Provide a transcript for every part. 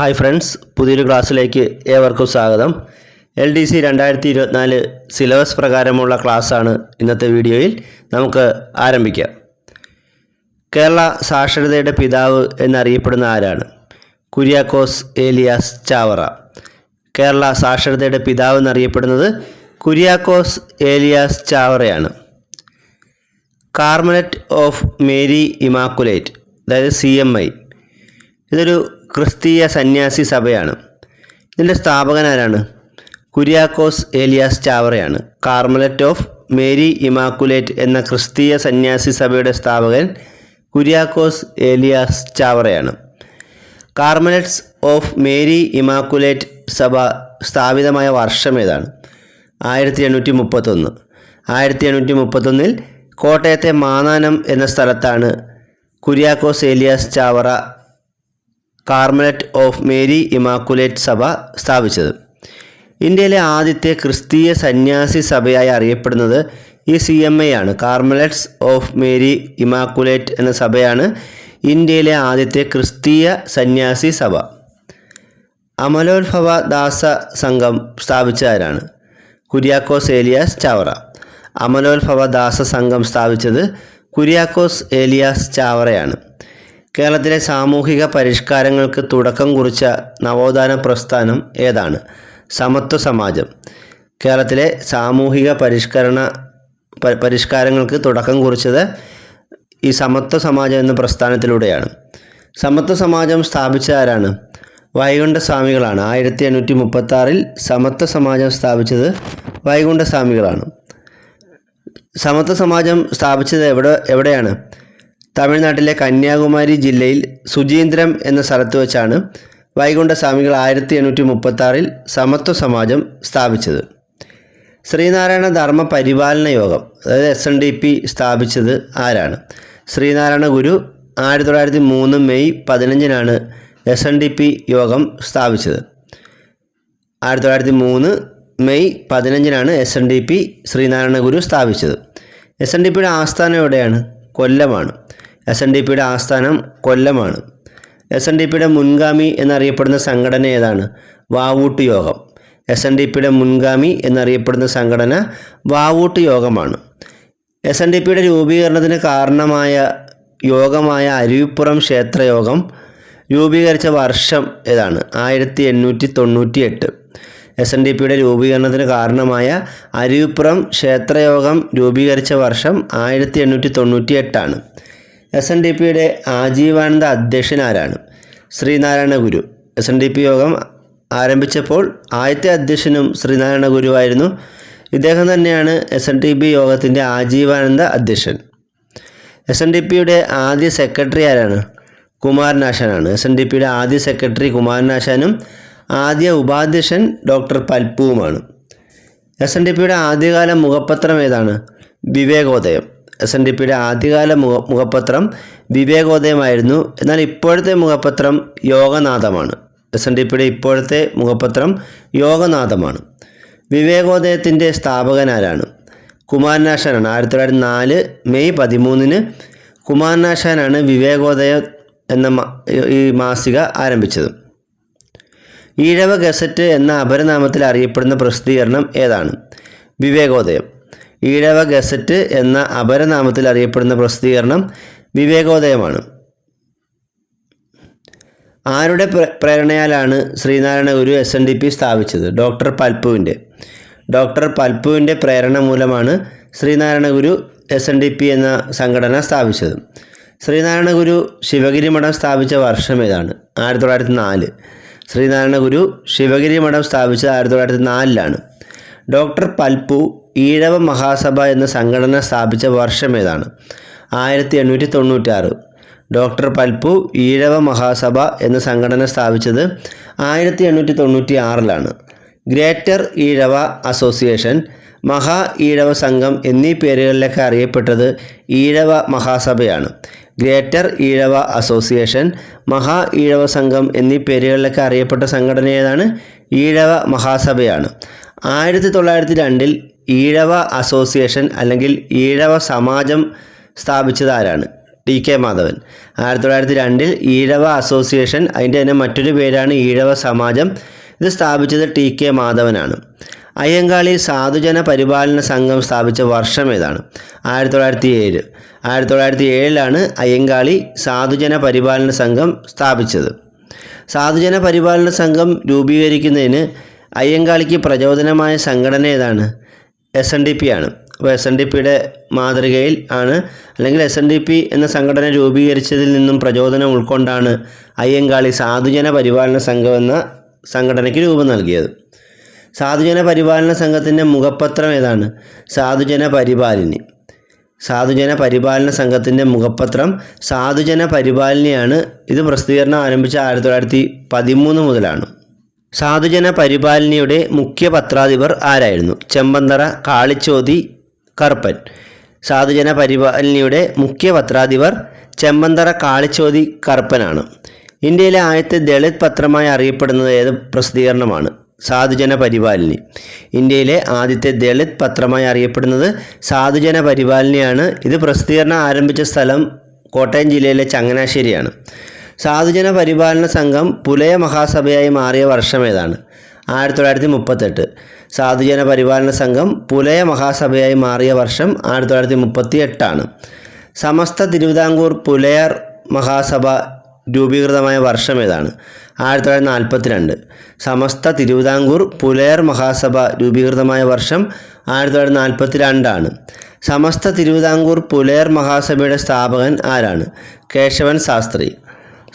Hi friends പുതിയൊരു ക്ലാസ്സിലേക്ക് ഏവർക്കും സ്വാഗതം. എൽ ഡി സി രണ്ടായിരത്തി ഇരുപത്തിനാല് സിലബസ് പ്രകാരമുള്ള ക്ലാസ്സാണ് ഇന്നത്തെ വീഡിയോയിൽ നമുക്ക് ആരംഭിക്കാം. കേരള സാക്ഷരതയുടെ പിതാവ് എന്നറിയപ്പെടുന്ന ആരാണ്? കുര്യാക്കോസ് ഏലിയാസ് ചാവറ. കേരള സാക്ഷരതയുടെ പിതാവ് എന്നറിയപ്പെടുന്നത് കുര്യാക്കോസ് ഏലിയാസ് ചാവറയാണ്. കാർമനറ്റ് ഓഫ് മേരി ഇമാക്കുലേറ്റ് അതായത് സി എം ഐ. ഇതൊരു ക്രിസ്തീയ സന്യാസി സഭയാണ്. ഇതിന്റെ സ്ഥാപകൻ ആരാണ്? കുര്യാക്കോസ് ഏലിയാസ് ചാവറയാണ്. കാർമലറ്റ് ഓഫ് മേരി ഇമാക്കുലേറ്റ് എന്ന ക്രിസ്തീയ സന്യാസി സഭയുടെ സ്ഥാപകൻ കുര്യാക്കോസ് ഏലിയാസ് ചാവറയാണ്. കാർമലറ്റ്സ് ഓഫ് മേരി ഇമാക്കുലേറ്റ് സഭ സ്ഥാപിതമായ വർഷം ഏതാണ്? ആയിരത്തി എണ്ണൂറ്റി മുപ്പത്തൊന്ന് ആയിരത്തി എണ്ണൂറ്റി മുപ്പത്തൊന്നിൽ കോട്ടയത്തെ മാനാനം എന്ന സ്ഥലത്താണ് Kuriakose Elias Chavara Carmelite of Mary Immaculate സഭ സ്ഥാപിച്ചത്. ഇന്ത്യയിലെ ആദ്യത്തെ ക്രിസ്തീയ സന്യാസി സഭയായി അറിയപ്പെടുന്നത് ഈ സി എം ഐ ആണ്. കാർമലറ്റ്സ് ഓഫ് മേരി ഇമാക്കുലേറ്റ് എന്ന സഭയാണ് ഇന്ത്യയിലെ ആദ്യത്തെ ക്രിസ്തീയ സന്യാസി സഭ. അമലോത്ഭവ ദാസ സംഘം സ്ഥാപിച്ചവരാണ് കുര്യാക്കോസ് ഏലിയാസ് ചാവറ. അമലോത്ഭവ ദാസ സംഘം സ്ഥാപിച്ചത് കുര്യാക്കോസ് ഏലിയാസ് ചാവറയാണ്. കേരളത്തിലെ സാമൂഹിക പരിഷ്കാരങ്ങൾക്ക് തുടക്കം കുറിച്ച നവോത്ഥാന പ്രസ്ഥാനം ഏതാണ്? സമത്വ സമാജം. കേരളത്തിലെ സാമൂഹിക പരിഷ്കരണ പരിഷ്കാരങ്ങൾക്ക് തുടക്കം കുറിച്ചത് ഈ സമത്വ സമാജം എന്ന പ്രസ്ഥാനത്തിലൂടെയാണ്. സമത്വ സമാജം സ്ഥാപിച്ച ആരാണ്? വൈകുണ്ഠ സ്വാമികളാണ് ആയിരത്തി എണ്ണൂറ്റി മുപ്പത്തി ആറിൽ സമത്വ സമാജം സ്ഥാപിച്ചത് വൈകുണ്ഠ സ്വാമികളാണ് സമത്വ സമാജം സ്ഥാപിച്ചത് എവിടെ എവിടെയാണ്? തമിഴ്നാട്ടിലെ കന്യാകുമാരി ജില്ലയിൽ സുജീന്ദ്രം എന്ന സ്ഥലത്ത് വെച്ചാണ് വൈകുണ്ഠസ്വാമികൾ ആയിരത്തി എണ്ണൂറ്റി മുപ്പത്തി സമത്വ സമാജം സ്ഥാപിച്ചത്. ശ്രീനാരായണ ധർമ്മ പരിപാലന യോഗം അതായത് എസ് എൻ ഡി പി സ്ഥാപിച്ചത് ആരാണ്? ശ്രീനാരായണ ഗുരു ആയിരത്തി തൊള്ളായിരത്തി മൂന്ന് മെയ് പതിനഞ്ചിനാണ് എസ് എൻ ഡി പി യോഗം സ്ഥാപിച്ചത്. ആയിരത്തി തൊള്ളായിരത്തി മൂന്ന് മെയ് പതിനഞ്ചിനാണ് S N D P Sree Narayana Guru സ്ഥാപിച്ചത്. എസ് എൻ ഡി പിയുടെ ആസ്ഥാനം എവിടെയാണ്? കൊല്ലമാണ്. എസ് എൻ ഡി പിയുടെ ആസ്ഥാനം കൊല്ലമാണ്. എസ് എൻ ഡി പിയുടെ മുൻഗാമി എന്നറിയപ്പെടുന്ന സംഘടന ഏതാണ്? വാവൂട്ട് യോഗം. എസ് എൻ ഡി പിയുടെ മുൻഗാമി എന്നറിയപ്പെടുന്ന സംഘടന വാവൂട്ട് യോഗമാണ്. എസ് എൻ ഡി പിയുടെ രൂപീകരണത്തിന് കാരണമായ യോഗമായ അരുവിപ്പുറം ക്ഷേത്രയോഗം രൂപീകരിച്ച വർഷം ഏതാണ്? ആയിരത്തി എണ്ണൂറ്റി തൊണ്ണൂറ്റി എട്ട് എസ് എൻ ഡി പിയുടെ രൂപീകരണത്തിന് കാരണമായ അരുവിപ്പുറം ക്ഷേത്രയോഗം രൂപീകരിച്ച വർഷം ആയിരത്തി എണ്ണൂറ്റി തൊണ്ണൂറ്റി എട്ടാണ് എസ് എൻ ഡി പിയുടെ ആജീവാനന്ദ അധ്യക്ഷൻ ആരാണ് Sree Narayana Guru S N D P Yogam ആരംഭിച്ചപ്പോൾ ആദ്യത്തെ അധ്യക്ഷനും ശ്രീനാരായണ ഗുരുവായിരുന്നു ഇദ്ദേഹം തന്നെയാണ് എസ് എൻ ഡി പി യോഗത്തിന്റെ ആജീവാനന്ദ അധ്യക്ഷൻ. എസ് എൻ ഡി പിയുടെ ആദ്യ സെക്രട്ടറി ആരാണ്? കുമാരനാശാനാണ്. എസ് എൻ ഡി പിയുടെ ആദ്യ സെക്രട്ടറി കുമാരനാശാനും ആദ്യ ഉപാധ്യക്ഷൻ ഡോക്ടർ പൽപ്പുവുമാണ്. എസ് എൻ ഡി പിയുടെ ആദ്യകാല മുഖപത്രം ഏതാണ്? വിവേകോദയം. എസ് എൻ ഡി പിയുടെ ആദ്യകാല മുഖ മുഖപത്രം വിവേകോദയമായിരുന്നു. എന്നാൽ ഇപ്പോഴത്തെ മുഖപത്രം യോഗനാഥമാണ്. എസ് എൻ ഡി പിയുടെ ഇപ്പോഴത്തെ മുഖപത്രം യോഗനാഥമാണ്. വിവേകോദയത്തിന്റെ സ്ഥാപകനാരാണ്. കുമാരനാശാനാണ്. ആയിരത്തി തൊള്ളായിരത്തി നാല് മെയ് പതിമൂന്നിന് കുമാരനാശാനാണ് വിവേകോദയ എന്ന ഈ മാസിക ആരംഭിച്ചത്. ഈഴവ ഗസറ്റ് എന്ന അപരനാമത്തിൽ അറിയപ്പെടുന്ന പ്രസിദ്ധീകരണം ഏതാണ്? വിവേകോദയം. ഈഴവ ഗസറ്റ് എന്ന അപരനാമത്തിൽ അറിയപ്പെടുന്ന പ്രസിദ്ധീകരണം വിവേകോദയമാണ്. ആരുടെ പ്ര- പ്രേരണയാലാണ് Sree Narayana Guru S N D P സ്ഥാപിച്ചത്? ഡോക്ടർ പൽപ്പുവിന്റെ. ഡോക്ടർ പൽപ്പുവിന്റെ പ്രേരണ മൂലമാണ് Sree Narayana Guru S N D P എന്ന സംഘടന സ്ഥാപിച്ചത്. ശ്രീനാരായണ ഗുരു ശിവഗിരി മഠം സ്ഥാപിച്ച വർഷം ഏതാണ് ആയിരത്തി തൊള്ളായിരത്തി നാല് ശ്രീനാരായണ ഗുരു ശിവഗിരി മഠം സ്ഥാപിച്ചത് ആയിരത്തി തൊള്ളായിരത്തി നാലിലാണ് ഡോക്ടർ പൽപ്പു ഈഴവ മഹാസഭ എന്ന സംഘടന സ്ഥാപിച്ച വർഷം ഏതാണ്? ആയിരത്തി എണ്ണൂറ്റി തൊണ്ണൂറ്റാറ് ഡോക്ടർ പൽപ്പു ഈഴവ മഹാസഭ എന്ന സംഘടന സ്ഥാപിച്ചത് ആയിരത്തി എണ്ണൂറ്റി തൊണ്ണൂറ്റി ആറിലാണ് ഗ്രേറ്റർ ഈഴവ അസോസിയേഷൻ മഹാ ഈഴവ സംഘം എന്നീ പേരുകളിലൊക്കെ അറിയപ്പെട്ടത് ഈഴവ മഹാസഭയാണ്. ഗ്രേറ്റർ ഈഴവ അസോസിയേഷൻ മഹാ ഈഴവ സംഘം എന്നീ പേരുകളിലൊക്കെ അറിയപ്പെട്ട സംഘടന ഏതാണ്? ഈഴവ മഹാസഭയാണ്. ആയിരത്തി തൊള്ളായിരത്തി രണ്ടിൽ ഈഴവ അസോസിയേഷൻ അല്ലെങ്കിൽ Ezhava Samajam സ്ഥാപിച്ചതാരാണ്? T K Madhavan. ആയിരത്തി തൊള്ളായിരത്തി രണ്ടിൽ ഈഴവ അസോസിയേഷൻ അതിന്റെ തന്നെ മറ്റൊരു പേരാണ് ഈഴവ സമാജം ഇത് സ്ഥാപിച്ചത് ടി കെ മാധവനാണ്. അയ്യങ്കാളി സാധുജന പരിപാലന സംഘം സ്ഥാപിച്ച വർഷം ഏതാണ്? ആയിരത്തി തൊള്ളായിരത്തി ഏഴ് ആയിരത്തി തൊള്ളായിരത്തി ഏഴിലാണ് അയ്യങ്കാളി സാധുജന പരിപാലന സംഘം സ്ഥാപിച്ചത്. സാധുജന പരിപാലന സംഘം രൂപീകരിക്കുന്നതിന് അയ്യങ്കാളിക്ക് പ്രചോദനമായ സംഘടന ഏതാണ്? എസ് എൻ ഡി പി ആണ്. അപ്പോൾ എസ് എൻ ഡി പിയുടെ മാതൃകയിൽ ആണ്. അല്ലെങ്കിൽ എസ് എൻ ഡി പി എന്ന സംഘടന രൂപീകരിച്ചതിൽ നിന്നും പ്രചോദനം ഉൾക്കൊണ്ടാണ് അയ്യങ്കാളി സാധുജന പരിപാലന സംഘം എന്ന സംഘടനയ്ക്ക് രൂപം നൽകിയത്. സാധുജന പരിപാലന സംഘത്തിന്റെ മുഖപത്രം ഏതാണ്? സാധുജന പരിപാലിനി. സാധുജന പരിപാലന സംഘത്തിന്റെ മുഖപത്രം സാധുജന പരിപാലനയാണ്. ഇത് പ്രസിദ്ധീകരണം ആരംഭിച്ച ആയിരത്തി തൊള്ളായിരത്തി പതിമൂന്ന് മുതലാണ്. സാധുജന പരിപാലനയുടെ മുഖ്യ പത്രാധിപർ ആരായിരുന്നു? ചെമ്പന്തറ കാളിച്ചോതി കറുപ്പൻ. സാധുജന പരിപാലനയുടെ മുഖ്യ പത്രാധിപർ ചെമ്പന്തറ കാളിച്ചോതി കറുപ്പനാണ്. ഇന്ത്യയിലെ ആദ്യത്തെ ദളിത് പത്രമായി അറിയപ്പെടുന്നത് ഏത് പ്രസിദ്ധീകരണമാണ്? സാധുജന പരിപാലിനി. ഇന്ത്യയിലെ ആദ്യത്തെ ദളിത് പത്രമായി അറിയപ്പെടുന്നത് സാധുജന പരിപാലനയാണ്. ഇത് പ്രസിദ്ധീകരണം ആരംഭിച്ച സ്ഥലം കോട്ടയം ജില്ലയിലെ ചങ്ങനാശ്ശേരിയാണ്. സാധുജന പരിപാലന സംഘം പുലയ മഹാസഭയായി മാറിയ വർഷം ഏതാണ്? ആയിരത്തി തൊള്ളായിരത്തി മുപ്പത്തെട്ട് സാധുജന പരിപാലന സംഘം പുലയ മഹാസഭയായി മാറിയ വർഷം ആയിരത്തി തൊള്ളായിരത്തി മുപ്പത്തി എട്ടാണ് സമസ്ത തിരുവിതാംകൂർ പുലയർ മഹാസഭ രൂപീകൃതമായ വർഷം ഏതാണ്? ആയിരത്തി തൊള്ളായിരത്തി നാൽപ്പത്തിരണ്ട് സമസ്ത തിരുവിതാംകൂർ പുലയർ മഹാസഭ രൂപീകൃതമായ വർഷം ആയിരത്തി തൊള്ളായിരത്തി നാൽപ്പത്തി രണ്ടാണ് സമസ്ത തിരുവിതാംകൂർ പുലയർ മഹാസഭയുടെ സ്ഥാപകൻ ആരാണ്? കേശവൻ ശാസ്ത്രി.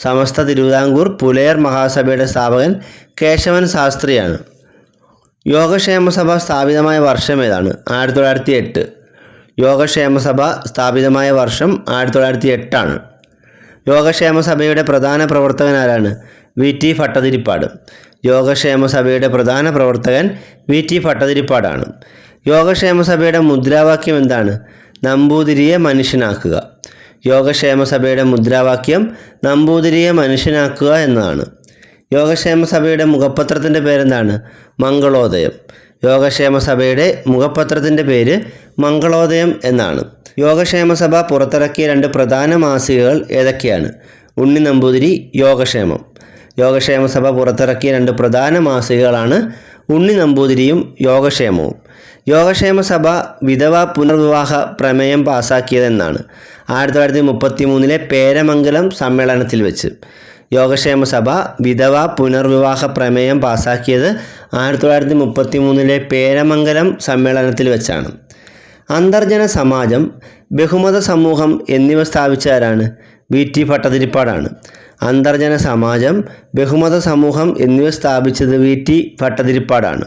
സമസ്ത തിരുവിതാംകൂർ പുലയർ മഹാസഭയുടെ സ്ഥാപകൻ കേശവൻ ശാസ്ത്രിയാണ്. യോഗക്ഷേമ സഭ സ്ഥാപിതമായ വർഷം ഏതാണ്? ആയിരത്തി തൊള്ളായിരത്തി എട്ട് യോഗക്ഷേമ സഭ സ്ഥാപിതമായ വർഷം ആയിരത്തി തൊള്ളായിരത്തി എട്ടാണ് യോഗക്ഷേമ സഭയുടെ പ്രധാന പ്രവർത്തകൻ ആരാണ്? വി. ടി. ഭട്ടതിരിപ്പാട്. യോഗക്ഷേമ സഭയുടെ പ്രധാന പ്രവർത്തകൻ വി. ടി. ഭട്ടതിരിപ്പാടാണ്. യോഗക്ഷേമ സഭയുടെ മുദ്രാവാക്യം എന്താണ്? നമ്പൂതിരിയെ മനുഷ്യനാക്കുക. യോഗക്ഷേമ സഭയുടെ മുദ്രാവാക്യം നമ്പൂതിരിയെ മനുഷ്യനാക്കുക എന്നതാണ് യോഗക്ഷേമ സഭയുടെ മുഖപത്രത്തിന്റെ പേരെന്താണ്? മംഗളോദയം. യോഗക്ഷേമ സഭയുടെ മുഖപത്രത്തിന്റെ പേര് മംഗളോദയം എന്നാണ്. യോഗക്ഷേമ സഭ പുറത്തിറക്കിയ രണ്ട് പ്രധാന മാസികകൾ ഏതൊക്കെയാണ്? ഉണ്ണി നമ്പൂതിരി യോഗക്ഷേമം. യോഗക്ഷേമ സഭ പുറത്തിറക്കിയ രണ്ട് പ്രധാന മാസികകളാണ് ഉണ്ണി നമ്പൂതിരിയും യോഗക്ഷേമവും. യോഗക്ഷേമ സഭ വിധവ പുനർവിവാഹ പ്രമേയം പാസാക്കിയതെന്നാണ് ആയിരത്തി തൊള്ളായിരത്തി മുപ്പത്തി മൂന്നിലെ പേരമംഗലം സമ്മേളനത്തിൽ വെച്ച്. യോഗക്ഷേമ സഭ വിധവ പുനർവിവാഹ പ്രമേയം പാസാക്കിയത് ആയിരത്തി തൊള്ളായിരത്തി മുപ്പത്തി മൂന്നിലെ പേരമംഗലം സമ്മേളനത്തിൽ വെച്ചാണ്. അന്തർജന സമാജം ബഹുമത സമൂഹം എന്നിവ സ്ഥാപിച്ചവരാണ് വി. ടി. ഭട്ടതിരിപ്പാടാണ്. അന്തർജന സമാജം ബഹുമത സമൂഹം എന്നിവ സ്ഥാപിച്ചത് വി. ടി. ഭട്ടതിരിപ്പാടാണ്.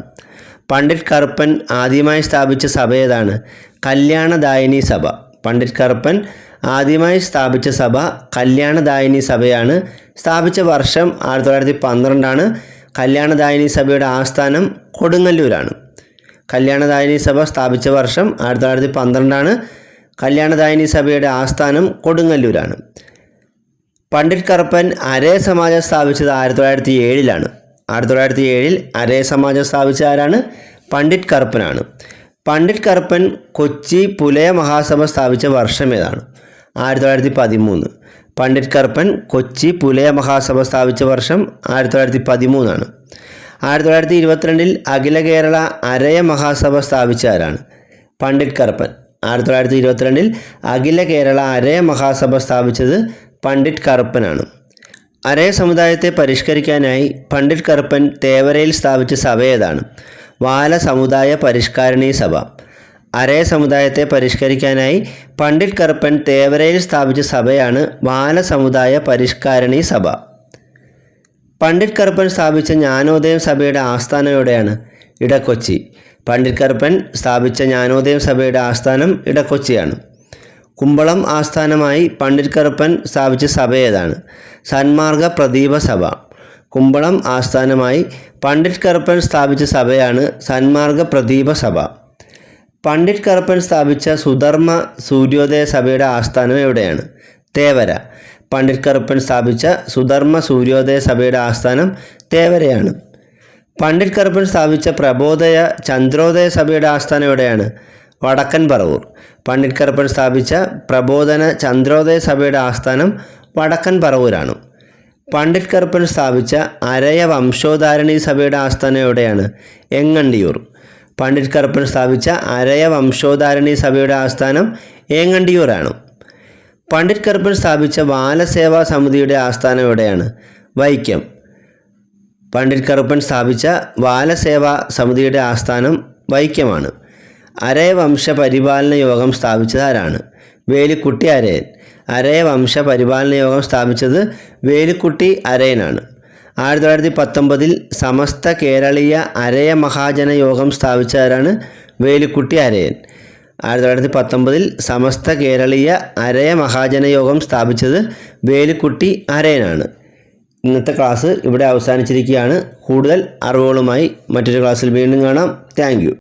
പണ്ഡിറ്റ് കറുപ്പൻ ആദ്യമായി സ്ഥാപിച്ച സഭ ഏതാണ്? കല്യാണദായിനി സഭ. പണ്ഡിറ്റ് കറുപ്പൻ ആദ്യമായി സ്ഥാപിച്ച സഭ കല്യാണദായിനി സഭയാണ്. സ്ഥാപിച്ച വർഷം ആയിരത്തി തൊള്ളായിരത്തി പന്ത്രണ്ടാണ് കല്യാണദായിനി സഭയുടെ ആസ്ഥാനം കൊടുങ്ങല്ലൂരാണ്. കല്യാണദായിനി സഭ സ്ഥാപിച്ച വർഷം ആയിരത്തി തൊള്ളായിരത്തി പന്ത്രണ്ടാണ് കല്യാണദായിനി സഭയുടെ ആസ്ഥാനം കൊടുങ്ങല്ലൂരാണ്. പണ്ഡിറ്റ് കറുപ്പൻ അരേ സമാജം സ്ഥാപിച്ചത് ആയിരത്തി തൊള്ളായിരത്തി ഏഴിലാണ് ആയിരത്തി തൊള്ളായിരത്തി ഏഴിൽ അരേ സമാജം സ്ഥാപിച്ച ആരാണ്? പണ്ഡിറ്റ് കറുപ്പനാണ്. പണ്ഡിറ്റ് കറുപ്പൻ കൊച്ചി പുലയ മഹാസഭ സ്ഥാപിച്ച വർഷം ഏതാണ്? ആയിരത്തി തൊള്ളായിരത്തി പതിമൂന്ന്. പണ്ഡിറ്റ് കറുപ്പൻ കൊച്ചി പുലയ മഹാസഭ സ്ഥാപിച്ച വർഷം ആയിരത്തി തൊള്ളായിരത്തി പതിമൂന്നാണ്. ആയിരത്തി തൊള്ളായിരത്തി ഇരുപത്തിരണ്ടിൽ അഖില കേരള അരയ മഹാസഭ സ്ഥാപിച്ച ആരാണ്? പണ്ഡിറ്റ് കറുപ്പൻ. ആയിരത്തി തൊള്ളായിരത്തി ഇരുപത്തിരണ്ടിൽ അഖില കേരള അരയ മഹാസഭ സ്ഥാപിച്ചത് പണ്ഡിറ്റ് കറുപ്പനാണ്. അരയ സമുദായത്തെ പരിഷ്കരിക്കാനായി പണ്ഡിറ്റ് കറുപ്പൻ തേവരയിൽ സ്ഥാപിച്ച സഭ ഏതാണ്? വാല സമുദായ പരിഷ്കാരണീ സഭ. അരേ സമുദായത്തെ പരിഷ്കരിക്കാനായി പണ്ഡിറ്റ് കറുപ്പൻ തേവരയിൽ സ്ഥാപിച്ച സഭയാണ് വാല സമുദായ പരിഷ്കാരണീ സഭ. പണ്ഡിറ്റ് കറുപ്പൻ സ്ഥാപിച്ച ജ്ഞാനോദയം സഭയുടെ ആസ്ഥാനം എവിടെയാണ്? ഇടക്കൊച്ചി. പണ്ഡിറ്റ് കറുപ്പൻ സ്ഥാപിച്ച ജ്ഞാനോദയം സഭയുടെ ആസ്ഥാനം ഇടക്കൊച്ചിയാണ്. കുമ്പളം ആസ്ഥാനമായി പണ്ഡിറ്റ് കറുപ്പൻ സ്ഥാപിച്ച സഭ ഏതാണ്? സന്മാർഗ പ്രദീപ സഭ. കുമ്പളം ആസ്ഥാനമായി പണ്ഡിറ്റ് കറുപ്പൻ സ്ഥാപിച്ച സഭയാണ് സന്മാർഗ പ്രദീപ സഭ. പണ്ഡിറ്റ് കറുപ്പൻ സ്ഥാപിച്ച സുധർമ്മ സൂര്യോദയ സഭയുടെ ആസ്ഥാനം എവിടെയാണ്? തേവര. പണ്ഡിറ്റ് കറുപ്പൻ സ്ഥാപിച്ച സുധർമ്മ സൂര്യോദയ സഭയുടെ ആസ്ഥാനം തേവരയാണ്. പണ്ഡിറ്റ് കറുപ്പൻ സ്ഥാപിച്ച പ്രബോധയ ചന്ദ്രോദയ സഭയുടെ ആസ്ഥാനം എവിടെയാണ്? വടക്കൻ പറവൂർ. പണ്ഡിറ്റ് കറുപ്പൻ സ്ഥാപിച്ച പ്രബോധന ചന്ദ്രോദയ സഭയുടെ ആസ്ഥാനം വടക്കൻ പറവൂരാണ്. പണ്ഡിറ്റ് കറുപ്പൻ സ്ഥാപിച്ച അരയ വംശോധാരണി സഭയുടെ ആസ്ഥാനം എവിടെയാണ് എങ്ങണ്ടിയൂർ പണ്ഡിറ്റ് കറുപ്പൻ സ്ഥാപിച്ച അരയ വംശോധാരണി സഭയുടെ ആസ്ഥാനം ഏങ്ങണ്ടിയൂരാണ്. പണ്ഡിറ്റ് കറുപ്പൻ സ്ഥാപിച്ച ബാലസേവാ സമിതിയുടെ ആസ്ഥാനം എവിടെയാണ് വൈക്കം. പണ്ഡിറ്റ് കറുപ്പൻ സ്ഥാപിച്ച ബാലസേവാ സമിതിയുടെ ആസ്ഥാനം വൈക്കമാണ് അരയ വംശ പരിപാലന യോഗം സ്ഥാപിച്ചത് ആരാണ്? വേലിക്കുട്ടി അരയൻ. അരയ വംശ പരിപാലന യോഗം സ്ഥാപിച്ചത് വേലുക്കുട്ടി അരയനാണ്. ആയിരത്തി തൊള്ളായിരത്തി പത്തൊമ്പതിൽ സമസ്ത കേരളീയ അരയ മഹാജന യോഗം സ്ഥാപിച്ചവരാണ് വേലുക്കുട്ടി അരയൻ. ആയിരത്തി തൊള്ളായിരത്തി പത്തൊമ്പതിൽ സമസ്ത കേരളീയ അരയ മഹാജന യോഗം സ്ഥാപിച്ചത് വേലുക്കുട്ടി അരയനാണ്. ഇന്നത്തെ ക്ലാസ് ഇവിടെ അവസാനിച്ചിരിക്കുകയാണ്. കൂടുതൽ അറിവുകളുമായി മറ്റൊരു ക്ലാസ്സിൽ വീണ്ടും കാണാം. താങ്ക്